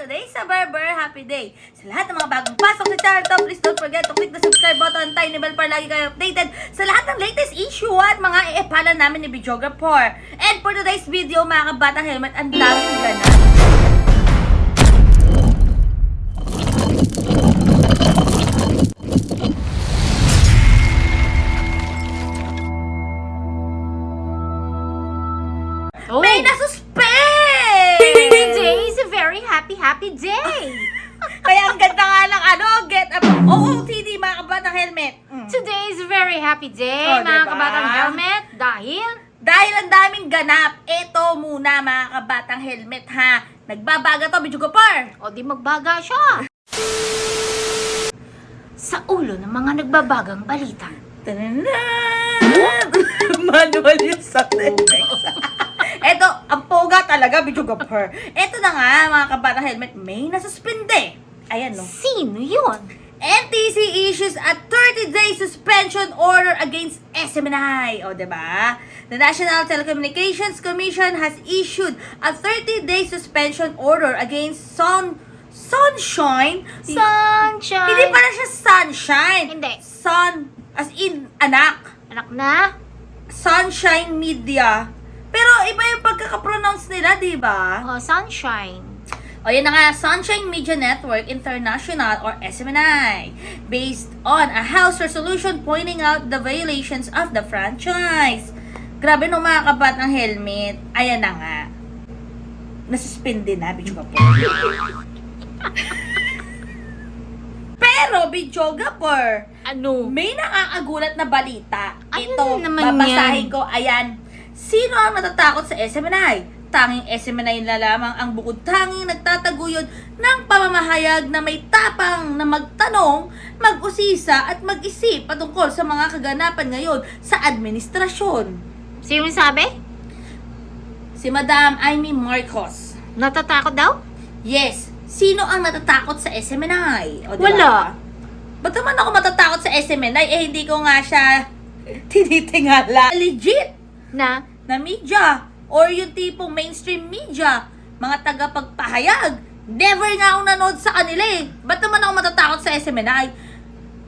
today sa Barber Happy Day. Sa lahat ng mga bagong pasok sa channel to, please don't forget to click the subscribe button, tiny bell para lagi kayo updated sa lahat ng latest issue at mga iepala namin ni Videographer. And for today's video, mga kabatang helmet, ang daming ganap. Oh. May nasuspend! Happy, happy day. Kaya ang ganda nga lang, ano, get up. OOTD, mga kabatang helmet. Mm. Today is very happy day, Oh, mga diba? kabatang helmet, dahil Dahil ang daming ganap, ito muna mga kabatang helmet ha. Nagbabaga to, Bichugopar. o di magbaga siya. Sa ulo ng mga nagbabagang balita. Manual yung sound effects. Ito, ang poga talaga, Bichugopar. Ito na nga, mga kabatang helmet, may nasuspinde. Ayan, no. Sino yun? NTC issues a 30-day suspension order against SMNI. O, diba? The National Telecommunications Commission has issued a 30-day suspension order against Sun Sunshine. Sunshine. Hindi pala siya sunshine. Hindi. Sun, as in, anak. Anak na? Sunshine Media. Pero iba yung pagkakapronounce nila, di ba? Oh, sunshine. O yun na nga, Sunshine Media Network International or SMNI, based on a House resolution pointing out the violations of the franchise. Grabe nung mga kabat ng helmet. Ayan na nga. Nasuspende na, bitch ka po. Pero, Bidyoga por, Ano? may nakakagulat na balita. Ano Ito, naman babasahin yan? ko. Ayan. Sino ang natatakot sa SMNI? Tanging SMNI na lamang ang bukod tanging nagtataguyod ng pamamahayag na may tapang na magtanong, mag-usisa at mag-isip patungkol sa mga kaganapan ngayon sa administrasyon. Sino yung sabi? Si Madam Amy Marcos. Natatakot daw? Yes, sino ang natatakot sa SMNI? O, diba? Wala. Ba't naman ako matatakot sa SMNI? Eh, hindi ko nga siya tinitingala. Legit Na? Na media or yung tipong mainstream media, mga tagapagpahayag. Never nga ako nanood sa kanila eh. Ba't naman ako matatakot sa SMNI?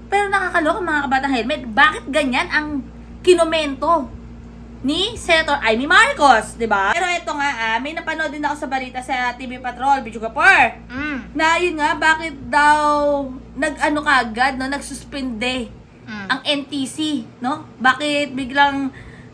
Pero nakakaloka mga kabatang helmet, bakit ganyan ang kinomento ni Senator Amy Marcos, di ba? Pero ito nga, ah, may napanood din ako sa balita sa TV Patrol, Bicho Kapor Mm. na yun nga, bakit daw nag-ano kagad, no, nagsuspende Mm. ang NTC, no? Bakit biglang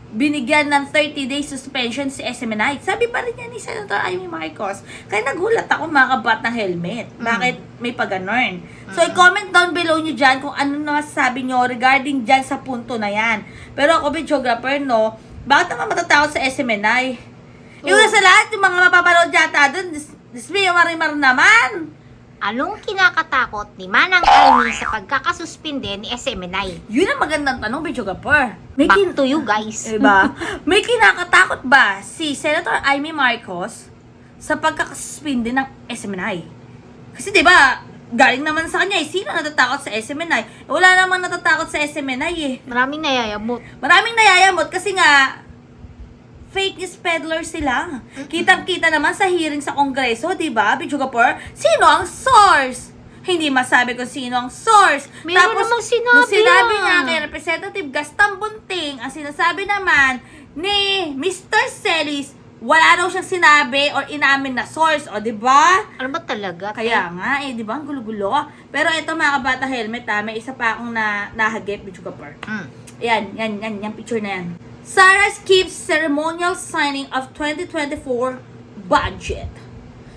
binigyan ng 30-day suspension si SMNI? Sabi pa rin yan ni Senator Amy Marcos. Kaya nagulat ako mga kabat ng helmet. Bakit may paganorn? So, i-comment down below nyo dyan kung ano na masasabi nyo regarding dyan sa punto na yan. Pero ako, videographer, no, bakit naman matatakot sa SMNI? Yung Oo. sa lahat, yung mga mapapanood yata doon, dis, dismay marimar naman. Anong kinakatakot ni Manang Amy sa pagkakasuspinde ni SMNI? Yun ang magandang tanong, Bicho Gapur. May, Back kin- to you guys. diba? May kinakatakot ba si Senator Amy Marcos sa pagkakasuspinde ng SMNI? Kasi diba, galing naman sa kanya eh, sino natatakot sa SMNI? Eh, Wala namang natatakot sa SMNI eh. Maraming nayayamot. Maraming nayayamot kasi nga, fake news peddler sila. Kitang-kita naman sa hearing sa Kongreso, di ba, Bichugapur? Sino ang source? Hindi masabi kung sino ang source. Meron namang sinabi nung sinabi ah. nga kay Representative Gaston Bunting, ang sinasabi naman ni Mr. Celis, wala daw siyang sinabi or inamin na source, o di ba? Ano ba talaga? te? Kaya nga, eh, di ba? Ang gulo-gulo. Pero ito mga kabata helmet, ha, may isa pa akong na, nahagip, Bichugapur. Mm. Yan, yan, yan, yung picture na yan. Sarah skips ceremonial signing of 2024 budget.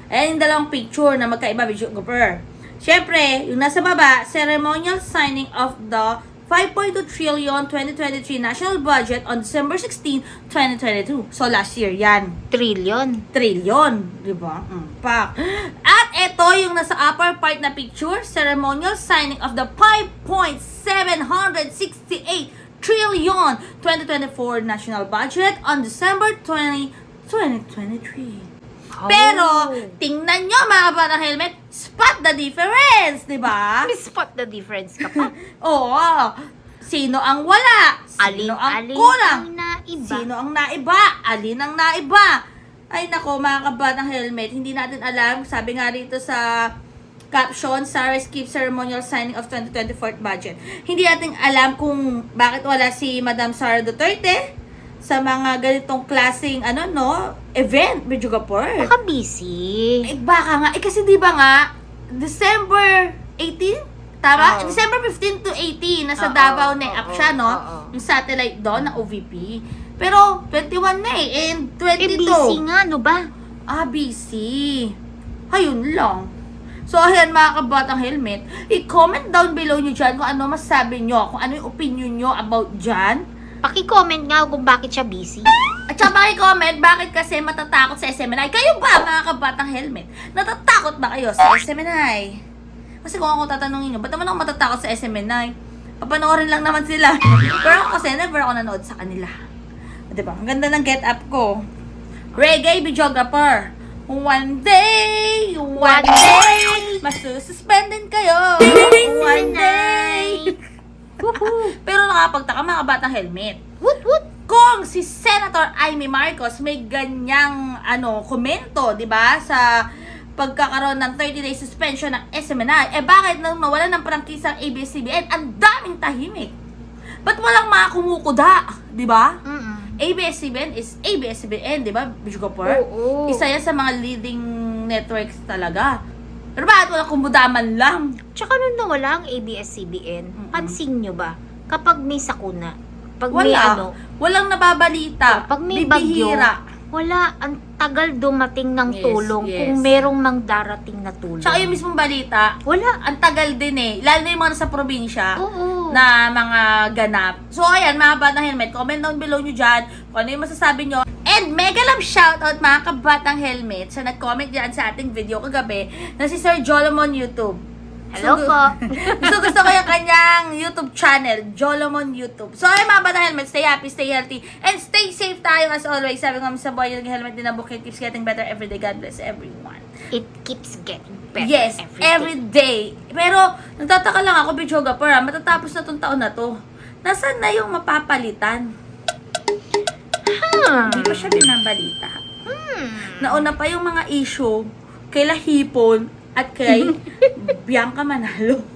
Ayan yung dalawang picture na magkaiba, Bishop Gopher. Siyempre, yung nasa baba, ceremonial signing of the 5.2 trillion 2023 national budget on December 16, 2022. So, last year yan. Trillion. Trillion, di ba? Mm, pak. At ito yung nasa upper part na picture, ceremonial signing of the 5.768 trillion 2024 national budget on December 20, 2023. Pero, Oh. tingnan nyo mga kabatang helmet, spot the difference, di ba? May spot the difference ka pa. Oo. Sino ang wala? Sino ang Alin-alin kulang? ang naiba. Sino ang naiba? Alin ang naiba? Ay nako, mga kabatang helmet, hindi natin alam. Sabi nga rito sa caption, Sarah skips ceremonial signing of 2024 budget. Hindi natin alam kung bakit wala si Madam Sara Duterte sa mga ganitong klaseng ano no event medyo gapor. Baka busy. Eh baka nga eh kasi di ba nga December 18 tama? Oo. December 15 to 18 nasa Oo, Davao na oo, up siya no. oo. Yung satellite doon na OVP. Pero 21 na eh and 22. Eh, busy nga, no ba? Ah, busy. Ayun lang. So, ayan mga kabatang helmet, i-comment down below nyo dyan kung ano masabi nyo, kung ano yung opinion nyo about dyan. Paki-comment nga kung bakit siya busy. At saka paki-comment, bakit kasi matatakot sa SMNI? Kayo ba, mga kabatang helmet? Natatakot ba kayo sa SMNI? Kasi kung ako tatanungin nyo, ba't naman ako matatakot sa SMNI? Papanoorin lang naman sila. Pero ako kasi, never ako nanood sa kanila. Diba? Ang ganda ng get up ko. Reggae videographer. One day, one day, masususpendin kayo. One day. Pero nakapagtaka mga batang helmet. Woot woot! Kung si Senator Amy Marcos may ganyang ano komento, 'di ba, sa pagkakaroon ng 30-day suspension ng SMNI, eh bakit nang nawala ng prangkisa ang ABS-CBN, ang daming tahimik? Ba't walang mga kumukuda, 'di ba? Mm-mm. ABS-CBN is ABS-CBN, 'di ba, Bishopper? Oo. Isa yan sa mga leading networks talaga. Pero bakit walang kumudaman lang? Tsaka nung nawala ang ABS-CBN, pansin nyo ba? Kapag may sakuna, pag may Wala. ano, Walang nababalita. pag may bagyo, Bibihira. Wala, ang tagal dumating ng Yes, tulong yes. kung merong mang darating na tulong. Tsaka yung mismong balita, Wala. ang tagal din eh. Lalo na yung mga nasa probinsya Oo. na mga ganap. So, ayan, mga batang helmet, comment down below nyo dyan kung ano yung masasabi nyo. And mega love shoutout mga kabatang helmet sa nag-comment dyan sa ating video kagabi na si Sir Jolomon YouTube. Hello gu- po. gusto gusto ko yung kanyang YouTube channel, Jolomon YouTube. So, ay mga batang helmet, stay happy, stay healthy, and stay safe tayo as always. Sabi ko sa boy, yung helmet din na bukit keeps getting better every day. God bless everyone. It keeps getting better Yes, every every, day. day. Pero, nagtataka lang ako, Bichoga, para matatapos na tong taon na to. Nasaan na yung mapapalitan? Hmm. Hindi pa siya binabalita. Hmm. Nauna pa yung mga issue kay Lahipon at kay Bianca Manalo.